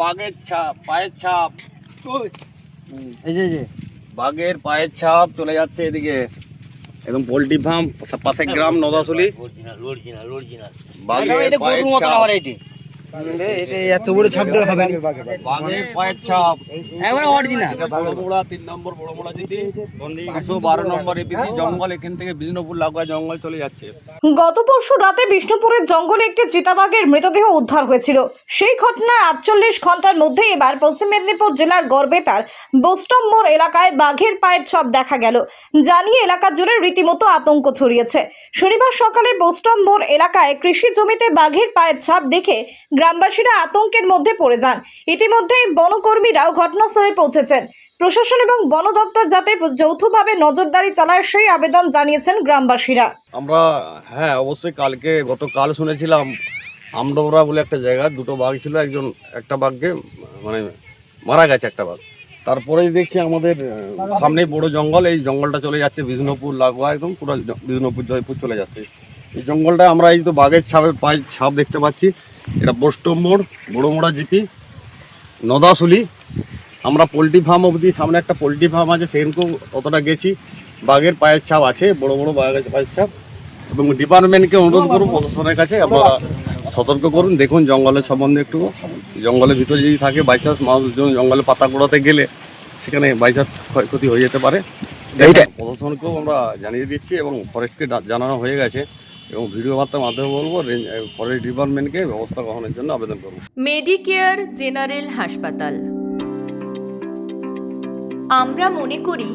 বাঘের ছাপ পায়ের ছাপ। এই যে বাঘের পায়ের ছাপ চলে যাচ্ছে এদিকে। একদম পোল্ট্রি ফার্ম পাশে গ্রাম নদাশুলি বাঘের পায়ের ছাপ। এটা। এত বড় ছাপ দেওয়া হবে বাঘের পায়ের ছাপ। একবারে অরিজিনাল বড়মোড়া তিন নম্বর বড়মোড়া জিটি একশো বারো নম্বর এপিসি জঙ্গল এখান থেকে বিষ্ণুপুর লাগোয়া জঙ্গল চলে যাচ্ছে। গত পরশু রাতে বিষ্ণুপুরের জঙ্গলে একটি চিতাবাঘের মৃতদেহ উদ্ধার হয়েছিল। সেই ঘটনার আটচল্লিশ ঘণ্টার মধ্যে এবার পশ্চিম মেদিনীপুর জেলার গড়বেতার বোস্টম মোড় এলাকায় বাঘের পায়ের ছাপ দেখা গেল। জানিয়ে এলাকা জুড়ে রীতিমতো আতঙ্ক ছড়িয়েছে। শনিবার সকালে বোস্টম মোড় এলাকায় কৃষি জমিতে বাঘের পায়ের ছাপ দেখে গ্রামবাসীরা আতঙ্কের মধ্যে পড়ে যান। ইতিমধ্যেই বনকর্মীরাও ঘটনাস্থলে পৌঁছেছেন। প্রশাসন এবং বন দপ্তর যাতে যৌথভাবে নজরদারি চালায় সেই আবেদন জানিয়েছেন গ্রামবাসীরা। আমরা হ্যাঁ অবশ্যই কালকে, গতকাল শুনেছিলাম, আমডোবরা বলে একটা জায়গা, দুটো বাঘ ছিল, একজন, একটা বাঘকে মানে মারা গেছে একটা বাঘ। তারপরেই দেখছি আমাদের সামনেই বড় জঙ্গল, এই জঙ্গলটা চলে যাচ্ছে বিষ্ণুপুর, লাগোয়া একদম, পুরো বিষ্ণুপুর, জয়পুর চলে যাচ্ছে। এই জঙ্গলটা আমরা এই তো বাঘের ছাপের পায়ে ছাপ দেখতে পাচ্ছি। এটা মোড় বড় মোড়া জিপি নদাসুলি। আমরা পোলট্রি ফার্ম অবধি সামনে একটা পোলট্রি ফার্ম আছে সেখানকেও অতটা গেছি। বাঘের পায়ের ছাপ আছে বড় বড় বাঘের পায়ের ছাপ। এবং ডিপার্টমেন্টকে অনুরোধ করুন প্রশাসনের কাছে আপনারা সতর্ক করুন। দেখুন জঙ্গলের সম্বন্ধে একটু। জঙ্গলের ভিতরে যদি থাকে বাই চান্স মানুষজন জঙ্গলে পাতা কুড়াতে গেলে সেখানে বাই চান্স ক্ষয়ক্ষতি হয়ে যেতে পারে। প্রশাসনকেও আমরা জানিয়ে দিচ্ছি এবং ফরেস্টকে জানানো হয়ে গেছে। এবং ভিডিও বার্তার মাধ্যমে বলব ফরেস্ট ডিপার্টমেন্টকে ব্যবস্থা গ্রহণের জন্য আবেদন করব। মেডিকেয়ার জেনারেল হাসপাতাল। আমরা মনে করি,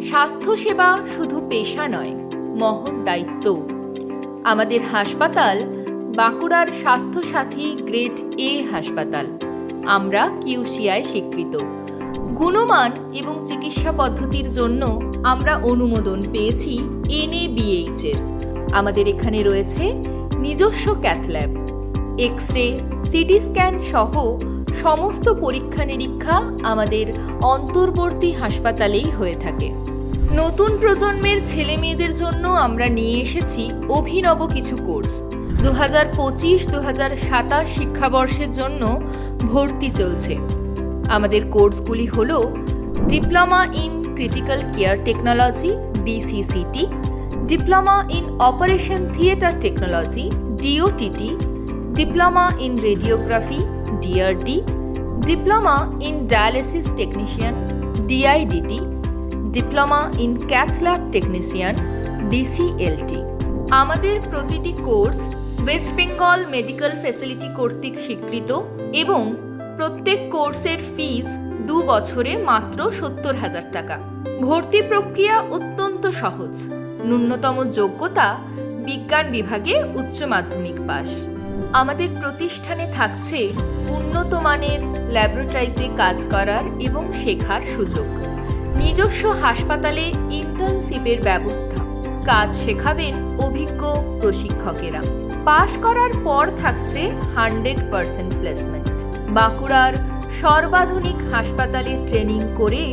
স্বাস্থ্যসেবা শুধু পেশা নয়, মহৎ দায়িত্ব। আমাদের হাসপাতাল বাঁকুড়ার স্বাস্থ্যসাথী গ্রেড এ হাসপাতাল। আমরা কিউসিআই স্বীকৃত। গুণমান এবং চিকিৎসা পদ্ধতির জন্য আমরা অনুমোদন পেয়েছি এনএবিএইচ এর। আমাদের এখানে রয়েছে নিজস্ব cath lab X ray C T scan সহ সমস্ত পরীক্ষা নিরীক্ষা আমাদের অন্তর্বর্তী হাসপাতালেই হয়ে থাকে। নতুন প্রজন্মের ছেলে মেয়েদের জন্য আমরা নিয়ে এসেছি অভিনব কিছু কোর্স। দু হাজার পঁচিশ দু হাজার সাতাশ শিক্ষাবর্ষের জন্য ভর্তি চলছে। আমাদের কোর্সগুলি হল diploma in critical care technology, DCCT diploma in operation theatre technology DOTT diploma in radiography DRD diploma in dialysis technician DIDT diploma in cath lab technician DCLT আমাদের প্রতিটি course West Bengal medical facility কর্তৃক স্বীকৃত এবং প্রত্যেক কোর্সের ফিজ দু বছরে মাত্র সত্তর হাজার টাকা। ভর্তি প্রক্রিয়া অত্যন্ত সহজ। ন্যূনতম যোগ্যতা বিজ্ঞান বিভাগে উচ্চ মাধ্যমিক পাস। আমাদের প্রতিষ্ঠানে থাকছে উন্নত মানের ল্যাবরেটরিতে কাজ করার এবং শেখার সুযোগ। নিজস্ব হাসপাতালে ইন্টার্নশিপের ব্যবস্থা। কাজ শেখাবেন অভিজ্ঞ প্রশিক্ষকেরা। পাশ করার পর থাকছে হান্ড্রেড পার্সেন্ট প্লেসমেন্ট। বাঁকুড়ার সর্বাধুনিক হাসপাতালে ট্রেনিং করে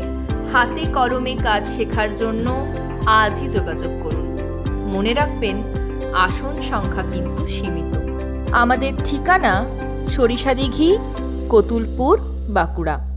হাতে কলমে কাজ শেখার জন্য আজই যোগাযোগ করুন। মনে রাখবেন আসন সংখ্যা কিন্তু সীমিত। আমাদের ঠিকানা সরিষাদিঘি কতুলপুর বাঁকুড়া।